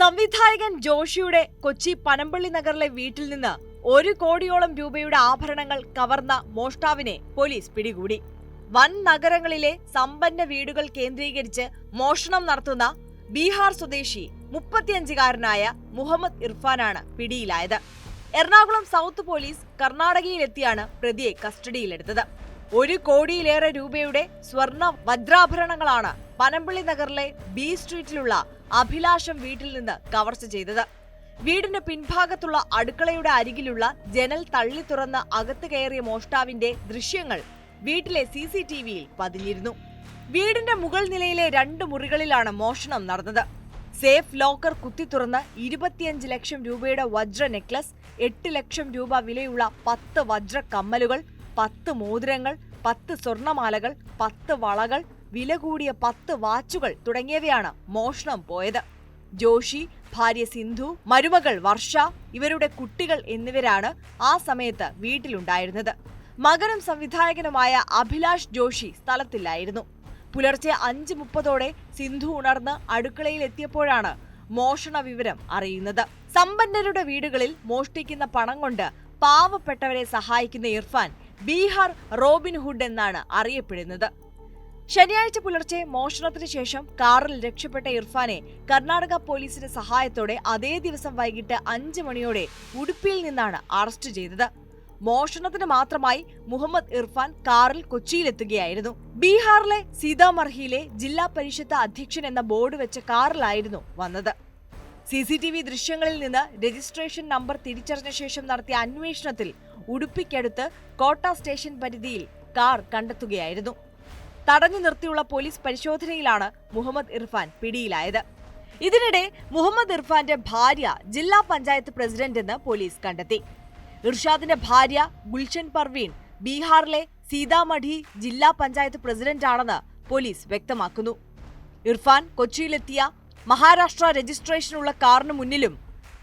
സംവിധായകൻ ജോഷിയുടെ കൊച്ചി പനമ്പള്ളി നഗറിലെ വീട്ടിൽ നിന്ന് ഒരു കോടിയോളം രൂപയുടെ ആഭരണങ്ങൾ കവർന്ന മോഷ്ടാവിനെ പോലീസ് പിടികൂടി. വൻ നഗരങ്ങളിലെ സമ്പന്ന വീടുകൾ കേന്ദ്രീകരിച്ച് മോഷണം നടത്തുന്ന ബീഹാർ സ്വദേശി മുപ്പത്തിയഞ്ചുകാരനായ മുഹമ്മദ് ഇർഫാനാണ് പിടിയിലായത്. എറണാകുളം സൗത്ത് പോലീസ് കർണാടകയിലെത്തിയാണ് പ്രതിയെ കസ്റ്റഡിയിലെടുത്തത്. ഒരു കോടിയിലേറെ രൂപയുടെ സ്വർണ വജ്രാഭരണങ്ങളാണ് പനമ്പള്ളി നഗറിലെ ബി സ്ട്രീറ്റിലുള്ള അഭിലാഷം വീട്ടിൽ നിന്ന് കവർച്ച ചെയ്തത്. വീടിന് പിൻഭാഗത്തുള്ള അടുക്കളയുടെ അരികിലുള്ള ജനൽ തള്ളി തുറന്ന് അകത്ത് കയറിയ മോഷ്ടാവിന്റെ ദൃശ്യങ്ങൾ വീട്ടിലെ സി സി ടി വിയിൽ പതിഞ്ഞിരുന്നു. വീടിന്റെ മുകൾ നിലയിലെ രണ്ട് മുറികളിലാണ് മോഷണം നടന്നത്. സേഫ് ലോക്കർ കുത്തി തുറന്ന് ഇരുപത്തിയഞ്ച് ലക്ഷം രൂപയുടെ വജ്ര നെക്ലസ് എട്ട് ലക്ഷം രൂപ വിലയുള്ള പത്ത് വജ്ര കമ്മലുകൾ പത്ത് മോതിരങ്ങൾ പത്ത് സ്വർണമാലകൾ പത്ത് വളകൾ വില കൂടിയ പത്ത് വാച്ചുകൾ തുടങ്ങിയവയാണ് മോഷണം പോയത്. ജോഷി ഭാര്യ സിന്ധു മരുമകൾ വർഷ ഇവരുടെ കുട്ടികൾ എന്നിവരാണ് ആ സമയത്ത് വീട്ടിലുണ്ടായിരുന്നത്. മകനും സംവിധായകനുമായ അഭിലാഷ് ജോഷി സ്ഥലത്തില്ലായിരുന്നു. പുലർച്ചെ അഞ്ച് മുപ്പതോടെ സിന്ധു ഉണർന്ന് അടുക്കളയിൽ എത്തിയപ്പോഴാണ് മോഷണ വിവരം അറിയുന്നത്. സമ്പന്നരുടെ വീടുകളിൽ മോഷ്ടിക്കുന്ന പണം കൊണ്ട് പാവപ്പെട്ടവരെ സഹായിക്കുന്ന ഇർഫാൻ ബീഹാർ റോബിൻഹുഡ് എന്നാണ് അറിയപ്പെടുന്നത്. ശനിയാഴ്ച പുലർച്ചെ മോഷണത്തിന് ശേഷം കാറിൽ രക്ഷപ്പെട്ട ഇർഫാനെ കർണാടക പോലീസിന്റെ സഹായത്തോടെ അതേ ദിവസം വൈകിട്ട് അഞ്ച് മണിയോടെ ഉടുപ്പിയിൽ നിന്നാണ് അറസ്റ്റ് ചെയ്തത്. മോഷണത്തിന് മാത്രമായി മുഹമ്മദ് ഇർഫാൻ കാറിൽ കൊച്ചിയിലെത്തുകയായിരുന്നു. ബീഹാറിലെ സീതാമർഹിയിലെ ജില്ലാ പരിഷത്ത് അധ്യക്ഷൻ എന്ന ബോർഡ് വെച്ച കാറിലായിരുന്നു വന്നത്. സി സി ടി വി ദൃശ്യങ്ങളിൽ നിന്ന് രജിസ്ട്രേഷൻ നമ്പർ തിരിച്ചറിഞ്ഞ ശേഷം നടത്തിയ അന്വേഷണത്തിൽ ഉടുപ്പിക്കടുത്ത് കോട്ട സ്റ്റേഷൻ പരിധിയിൽ കാർ കണ്ടെത്തുകയായിരുന്നു. തടഞ്ഞു നിർത്തിയുള്ള പോലീസ് പരിശോധനയിലാണ് മുഹമ്മദ് ഇർഫാൻ പിടിയിലായത്. ഇതിനിടെ മുഹമ്മദ് ഇർഫാന്റെ ഭാര്യ ജില്ലാ പഞ്ചായത്ത് പ്രസിഡന്റ് എന്ന് പോലീസ് കണ്ടെത്തി. ഇർഷാദിന്റെ ഭാര്യ ഗുൽഷൻ പർവീൻ ബീഹാറിലെ സീതാമഠി ജില്ലാ പഞ്ചായത്ത് പ്രസിഡന്റാണെന്ന് പോലീസ് വ്യക്തമാക്കുന്നു. ഇർഫാൻ കൊച്ചിയിലെത്തിയ മഹാരാഷ്ട്ര രജിസ്ട്രേഷനുള്ള കാറിന് മുന്നിലും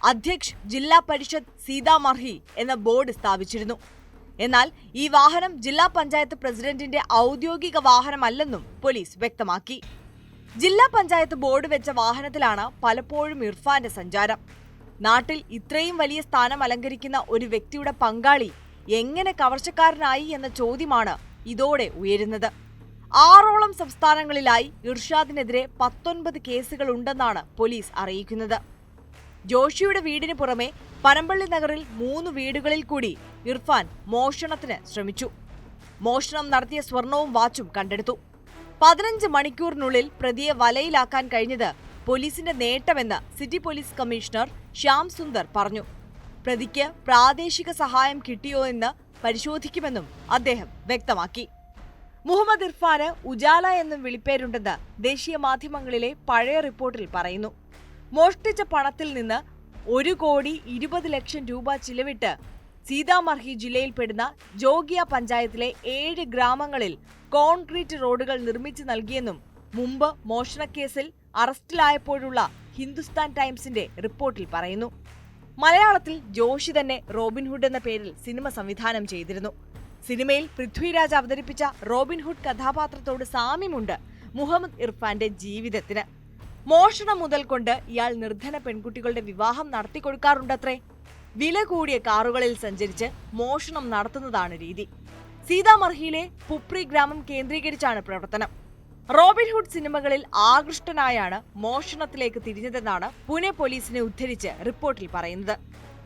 അധ്യക്ഷ് ജില്ലാ പരിഷത്ത് സീതാമർഹി എന്ന ബോർഡ് സ്ഥാപിച്ചിരുന്നു. എന്നാൽ ഈ വാഹനം ജില്ലാ പഞ്ചായത്ത് പ്രസിഡന്റിന്റെ ഔദ്യോഗിക വാഹനമല്ലെന്നും പോലീസ് വ്യക്തമാക്കി. ജില്ലാ പഞ്ചായത്ത് ബോർഡ് വെച്ച വാഹനത്തിലാണ് പലപ്പോഴും ഇർഫാന്റെ സഞ്ചാരം. നാട്ടിൽ ഇത്രയും വലിയ സ്ഥാനം അലങ്കരിക്കുന്ന ഒരു വ്യക്തിയുടെ പങ്കാളി എങ്ങനെ കവർച്ചക്കാരനായി എന്ന ചോദ്യമാണ് ഇതോടെ ഉയരുന്നത്. ആറോളം സംസ്ഥാനങ്ങളിലായി ഇർഷാദിനെതിരെ പത്തൊൻപത് കേസുകൾ ഉണ്ടെന്നാണ് പോലീസ് അറിയിക്കുന്നത്. ജോഷിയുടെ വീടിന് പുറമെ പനമ്പള്ളി നഗറിൽ മൂന്ന് വീടുകളിൽ കൂടി ഇർഫാൻ മോഷണത്തിന് ശ്രമിച്ചു. മോഷണം നടത്തിയ സ്വർണവും വാച്ചും കണ്ടെടുത്തു. പതിനഞ്ച് മണിക്കൂറിനുള്ളിൽ പ്രതിയെ വലയിലാക്കാൻ കഴിഞ്ഞത് പോലീസിന്റെ നേട്ടമെന്ന് city police commissioner Shyam Sundar പറഞ്ഞു. പ്രതിക്ക് പ്രാദേശിക സഹായം കിട്ടിയോ എന്ന് പരിശോധിക്കുമെന്നും അദ്ദേഹം വ്യക്തമാക്കി. മുഹമ്മദ് ഇർഫാന് ഉജാല എന്നും വിളിപ്പേരുണ്ടെന്ന് ദേശീയ മാധ്യമങ്ങളിലെ പഴയ റിപ്പോർട്ടിൽ പറയുന്നു. മോഷ്ടിച്ച പണത്തിൽ നിന്ന് ഒരു കോടി ഇരുപത് ലക്ഷം രൂപ ചിലവിട്ട് സീതാമർഹി ജില്ലയിൽപ്പെടുന്ന ജോഗിയ പഞ്ചായത്തിലെ ഏഴ് ഗ്രാമങ്ങളിൽ കോൺക്രീറ്റ് റോഡുകൾ നിർമ്മിച്ചു നൽകിയെന്നും മുമ്പ് മോഷണക്കേസിൽ അറസ്റ്റിലായപ്പോഴുള്ള ഹിന്ദുസ്ഥാൻ ടൈംസിന്റെ റിപ്പോർട്ടിൽ പറയുന്നു. മലയാളത്തിൽ ജോഷി തന്നെ റോബിൻഹുഡ് എന്ന പേരിൽ സിനിമ സംവിധാനം ചെയ്തിരുന്നു. സിനിമയിൽ പൃഥ്വിരാജ് അവതരിപ്പിച്ച റോബിൻഹുഡ് കഥാപാത്രത്തോട് സാമ്യമുണ്ട് മുഹമ്മദ് ഇർഫാന്റെ ജീവിതത്തിന്. മോഷണം മുതൽ കൊണ്ട് ഇയാൾ നിർധന പെൺകുട്ടികളുടെ വിവാഹം നടത്തിക്കൊടുക്കാറുണ്ടത്രേ വില കൂടിയ കാറുകളിൽ സഞ്ചരിച്ച് മോഷണം നടത്തുന്നതാണ് രീതി. സീതാമർഹിയിലെ പുപ്രി ഗ്രാമം കേന്ദ്രീകരിച്ചാണ് പ്രവർത്തനം. റോബിൻഹുഡ് സിനിമകളിൽ ആകൃഷ്ടനായാണ് മോഷണത്തിലേക്ക് തിരിഞ്ഞതെന്നാണ് പുനെ പോലീസിനെ ഉദ്ധരിച്ച് റിപ്പോർട്ടിൽ പറയുന്നത്.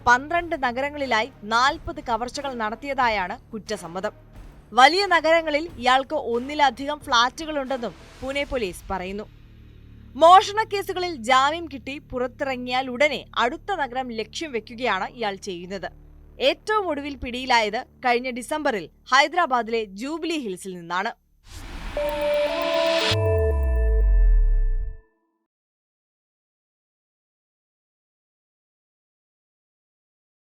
പന്ത്രണ്ട് നഗരങ്ങളിലായി നാൽപ്പത് കവർച്ചകൾ നടത്തിയതായാണ് കുറ്റസമ്മതം. വലിയ നഗരങ്ങളിൽ ഇയാൾക്ക് ഒന്നിലധികം ഫ്ളാറ്റുകളുണ്ടെന്നും പുനെ പോലീസ് പറയുന്നു. മോഷണ കേസുകളിൽ ജാമ്യം കിട്ടി പുറത്തിറങ്ങിയാൽ ഉടനെ അടുത്ത നഗരം ലക്ഷ്യം വെക്കുകയാണ് ഇയാൾ ചെയ്യുന്നത്. ഏറ്റവും ഒടുവിൽ പിടിയിലായത് കഴിഞ്ഞ ഡിസംബറിൽ ഹൈദരാബാദിലെ ജൂബിലി ഹിൽസിൽ നിന്നാണ്.